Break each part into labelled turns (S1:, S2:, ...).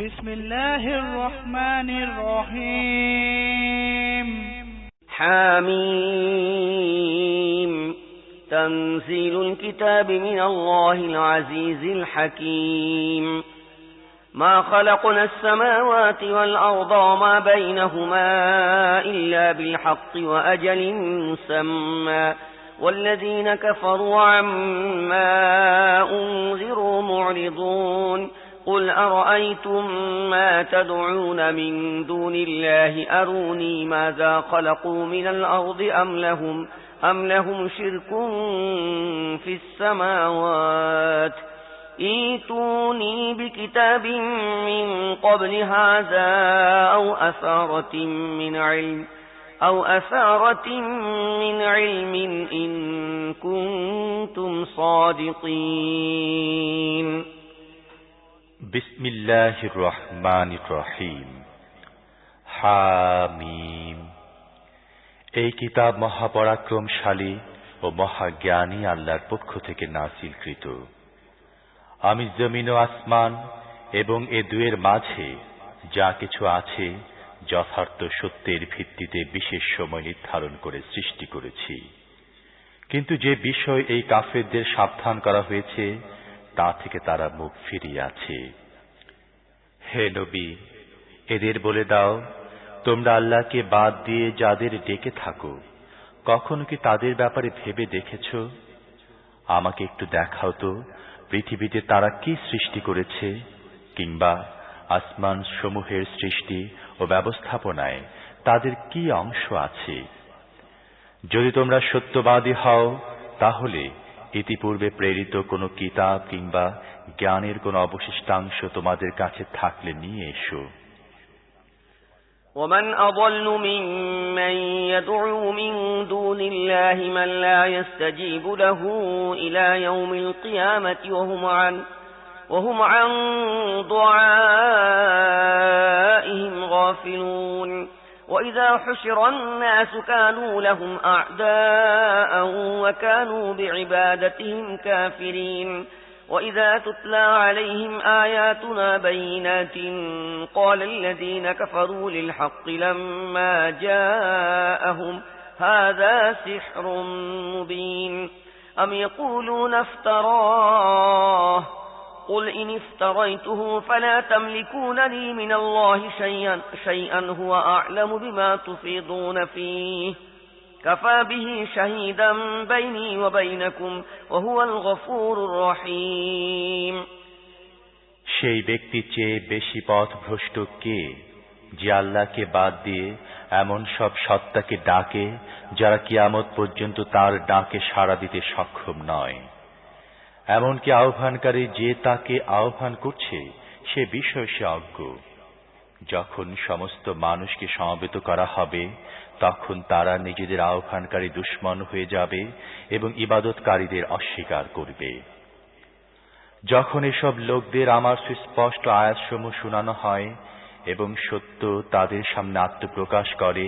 S1: بسم الله الرحمن الرحيم حميم تنزيل الكتاب من الله العزيز الحكيم ما خلقنا السماوات والأرض وما بينهما إلا بالحق وأجل مسمى والذين كفروا عما أنذروا معرضون قل أرأيتم ما تدعون من دون الله أروني ماذا خلقوا من الأرض أم لهم أم لهم شرك في السماوات إيتوني بكتاب من قبل هذا أو أثارة من علم أو أثارة من علم إن كنتم صادقين
S2: بسم الله الرحمن الرحيم এই কিতাব মহাপরাক্রমশালী ও মহাজ্ঞানী আল্লাহর পক্ষ থেকে নাসিলকৃত আমি জমিন ও আসমান এবং এ দুয়ের মাঝে যা কিছু আছে যথার্থ সত্যের ভিত্তিতে বিশেষ সময় নির্ধারণ করে সৃষ্টি করেছি কিন্তু যে বিষয় এই কাফেরদের সাবধান করা হয়েছে তা থেকে তারা মুখ ফিরিয়ে আছে হে নবী এদের বলে দাও তোমরা আল্লাহকে বাদ দিয়ে যাদের ডেকে থাকো কখনো কি তাদের ব্যাপারে ভেবে দেখেছ আমাকে একটু দেখাও তো পৃথিবীতে তারা কি সৃষ্টি করেছে কিংবা আসমান সমূহের সৃষ্টি ও ব্যবস্থাপনায় তাদের কি অংশ আছে যদি তোমরা সত্যবাদী হও তাহলে ইতিপূর্বে প্রেরিত কোনো কিতাব কিংবা জ্ঞানের কোন অবশিষ্টাংশ তোমাদের কাছে থাকলে নিয়ে এসো
S1: ومن أضل ممن يدعو من دون الله من لا يستجيب له إلى يوم القيامة وهم عن وهم عن دعائهم غافلون وإذا حشر الناس كانوا لهم أعداء وكانوا بعبادتهم كافرين وإذا تتلى عليهم آياتنا بينات قال الذين كفروا للحق لما جاءهم هذا سحر مبين أم يقولون افتراه قل إن افتريته فلا تملكون لي من الله شيئا, شيئا هو أعلم بما تفيضون فيه كفى به شهيدا بيني وبينكم وهو الغفور الرحيم
S2: সেই ব্যক্তির চেয়ে বেশি পথ ভ্রষ্ট কে যে আল্লাহকে বাদ দিয়ে এমন সব সত্তাকে ডাকে যারা কিয়ামত পর্যন্ত তার ডাকে সাড়া দিতে সক্ষম নয় এমনকি আহ্বানকারী যে তাকে আহ্বান করছে সে বিষয়ে সে অজ্ঞ যখন সমস্ত মানুষকে সমবেত করা হবে তখন তারা নিজেদের আহ্বানকারী দুশ্মন হয়ে যাবে এবং ইবাদতকারীদের অস্বীকার করবে যখন এসব লোকদের আমার সুস্পষ্ট আয়াতসমূহ শোনানো হয় এবং সত্য তাদের সামনে আত্মপ্রকাশ করে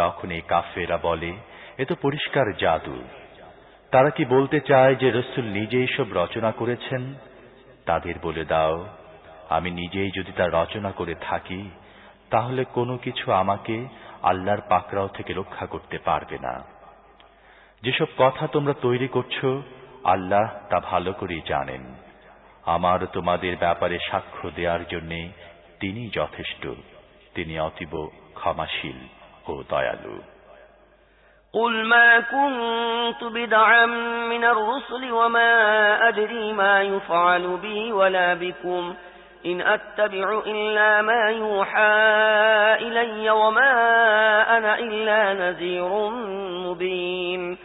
S2: তখন এই কাফেরা বলে এ তো পরিষ্কার জাদু তারা কি বলতে চায় যে রসুল নিজেই সব রচনা করেছেন তাদের বলে দাও আমি নিজেই যদি তা রচনা করে থাকি তাহলে কোনো কিছু আমাকে আল্লাহর পাকরাও থেকে রক্ষা করতে পারবে না যেসব কথা তোমরা তৈরি করছো আল্লাহ তা ভালো করেই জানেন আমার তোমাদের ব্যাপারে সাক্ষ্য দেওয়ার জন্যে তিনি যথেষ্ট তিনি অতীব ক্ষমাশীল ও দয়ালু
S1: قل ما كنت بدعا من الرسل وما أدري ما يفعل بي ولا بكم إن أتبع إلا ما يوحى إلي وما أنا إلا نذير مبين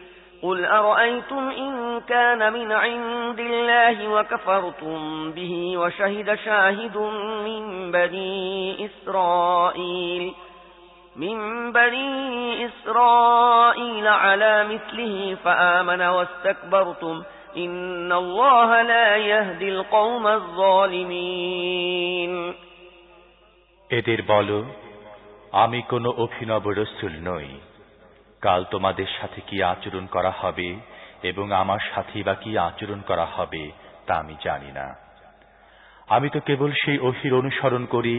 S1: قل أرأيتم إن كان من عند الله وكفرتم به وشهد شاهد من بني إسرائيل من بني إسرائيل على مثله فآمن واستكبرتم إن الله لا يهدي القوم الظالمين
S2: এদের বলো আমি কোনো অভিনব রসুল নই কাল তোমাদের সাথে কি আচরণ করা হবে এবং আমার সাথে বা কি আচরণ করা হবে তা আমি জানি না আমি তো কেবল সেই অহির অনুসরণ করি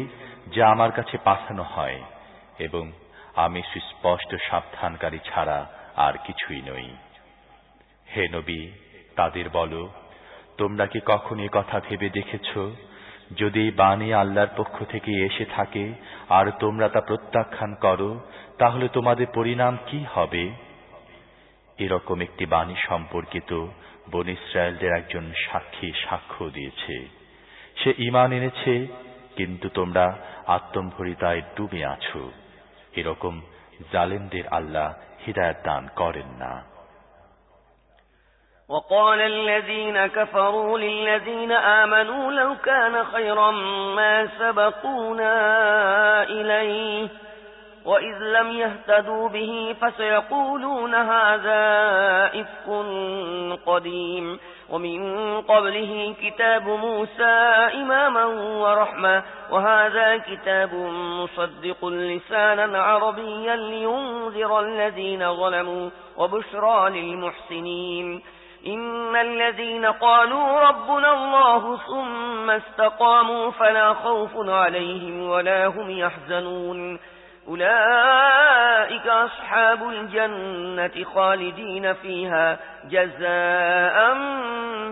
S2: যা আমার কাছে পাঠানো হয় এবং আমি সুস্পষ্ট সাবধানকারী ছাড়া আর কিছুই নই হে নবী তাদের বলো তোমরা কি এ কথা ভেবে দেখেছ যদি বাণী আল্লাহর পক্ষ থেকে এসে থাকে আর তোমরা তা প্রত্যাখ্যান করো তাহলে তোমাদের পরিণাম কি হবে এরকম একটি বাণী সম্পর্কিত বন ইসরায়েলদের একজন সাক্ষী সাক্ষ্য দিয়েছে সে ইমান এনেছে কিন্তু তোমরা আত্মম্ভরিতায় ডুবে আছো এরকম জালেমদের আল্লাহ হৃদায়ত দান করেন না
S1: وقال الذين كفروا للذين آمنوا لو كان خيرا ما سبقونا إليه وإذ لم يهتدوا به فسيقولون هذا إفك قديم ومن قبله كتاب موسى إماما ورحمة وهذا كتاب مصدق لسانا عربيا لينذر الذين ظلموا وبشرى للمحسنين إن الذين قالوا ربنا الله ثم استقاموا فلا خوف عليهم ولا هم يحزنون أولئك أصحاب الجنة خالدين فيها جزاء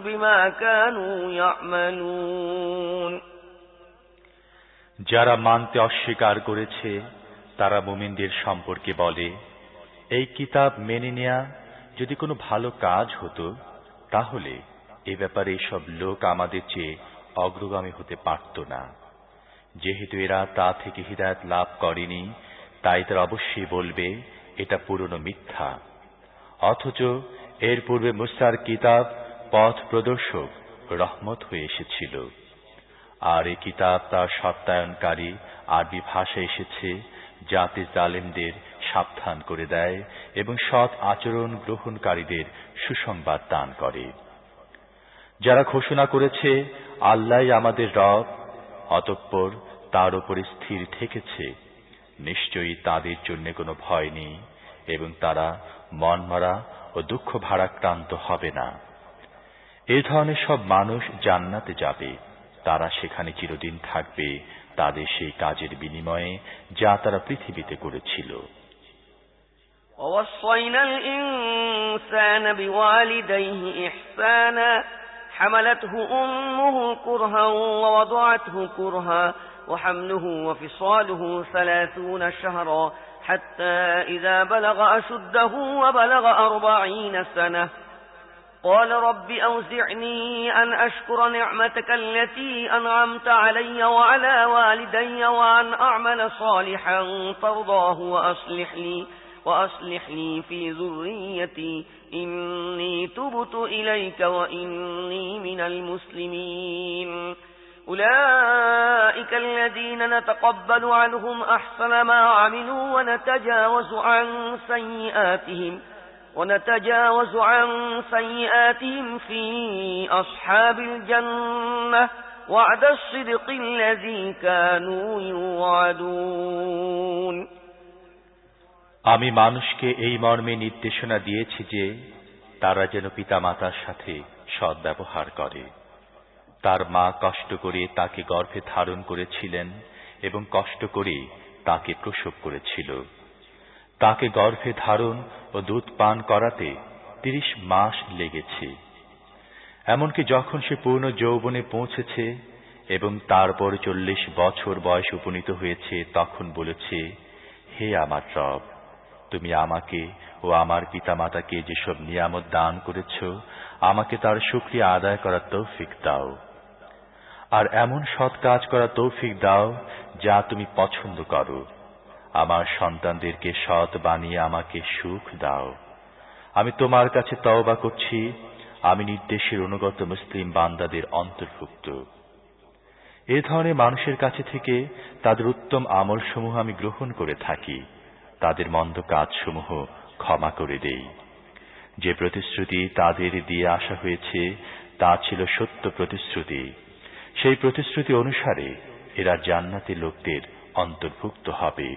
S1: بما كانوا يعملون
S2: যারা মানতে অস্বীকার করেছে তারা মুমিনদের সম্পর্কে বলে এই কিতাব মেনে নেয়া যদি কোনো ভালো কাজ হতো তাহলে এ ব্যাপারে সব লোক আমাদের চেয়ে অগ্রগামী হতে পারত না যেহেতু এরা তা থেকে হৃদায়ত লাভ করেনি তাই তারা অবশ্যই বলবে এটা পুরনো মিথ্যা অথচ এর পূর্বে মুস্তার কিতাব পথ প্রদর্শক রহমত হয়ে এসেছিল আর এ কিতাব তার সত্যায়নকারী আরবি ভাষা এসেছে যাতে জালেমদের সাবধান করে দেয় এবং সৎ আচরণ গ্রহণকারীদের সুসংবাদ দান করে যারা ঘোষণা করেছে আল্লাহ আমাদের রব অতঃপর তার উপরে স্থির থেকেছে নিশ্চয়ই তাদের জন্য কোনো ভয় নেই এবং তারা মনমরা ও দুঃখ ভারাক্রান্ত হবে না এ ধরনের সব মানুষ জান্নাতে যাবে তারা সেখানে চিরদিন থাকবে তাদের সেই কাজের বিনিময়ে যা তারা পৃথিবীতে করেছিল
S1: ووصينا الإنسان بوالديه إحسانا حملته أمه كرها ووضعته كرها وحمله وفصاله ثلاثون شهرا حتى إذا بلغ أشده وبلغ أربعين سنة قال رب أوزعني أن أشكر نعمتك التي أنعمت علي وعلى والدي وأن أعمل صالحا فارضاه وأصلح لي وأصلح لي في ذريتي إني تبت إليك وإني من المسلمين أولئك الذين نتقبل عنهم أحسن ما عملوا ونتجاوز عن سيئاتهم ونتجاوز عن سيئاتهم في أصحاب الجنة وعد الصدق الذي كانوا يوعدون
S2: আমি মানুষকে এই মর্মে নির্দেশনা দিয়েছি যে তারা যেন পিতামাতার সাথে সদ্ব্যবহার করে তার মা কষ্ট করে তাকে গর্ভে ধারণ করেছিলেন এবং কষ্ট করে তাকে প্রসব করেছিল তাকে গর্ভে ধারণ ও দুধ পান করাতে তিরিশ মাস লেগেছে এমনকি যখন সে পূর্ণ যৌবনে পৌঁছেছে এবং তারপর চল্লিশ বছর বয়স উপনীত হয়েছে তখন বলেছে হে আমার রব তুমি আমাকে ও আমার পিতামাতাকে যেসব নিয়ামত দান করেছ আমাকে তার সুক্রিয়া আদায় করার তৌফিক দাও আর এমন সৎ কাজ করার তৌফিক দাও যা তুমি পছন্দ করো আমার সন্তানদেরকে সৎ বানিয়ে আমাকে সুখ দাও আমি তোমার কাছে তওবা করছি আমি নির্দেশের অনুগত মুসলিম বান্দাদের অন্তর্ভুক্ত এ ধরনের মানুষের কাছে থেকে তাদের উত্তম আমলসমূহ আমি গ্রহণ করে থাকি তাদের মন্দ কাজসমূহ ক্ষমা করে দেই যে প্রতিশ্রুতি তাদের দিয়ে আসা হয়েছে তা ছিল সত্য প্রতিশ্রুতি সেই প্রতিশ্রুতি অনুসারে এরা জান্নাতি লোকদের অন্তর্ভুক্ত হবে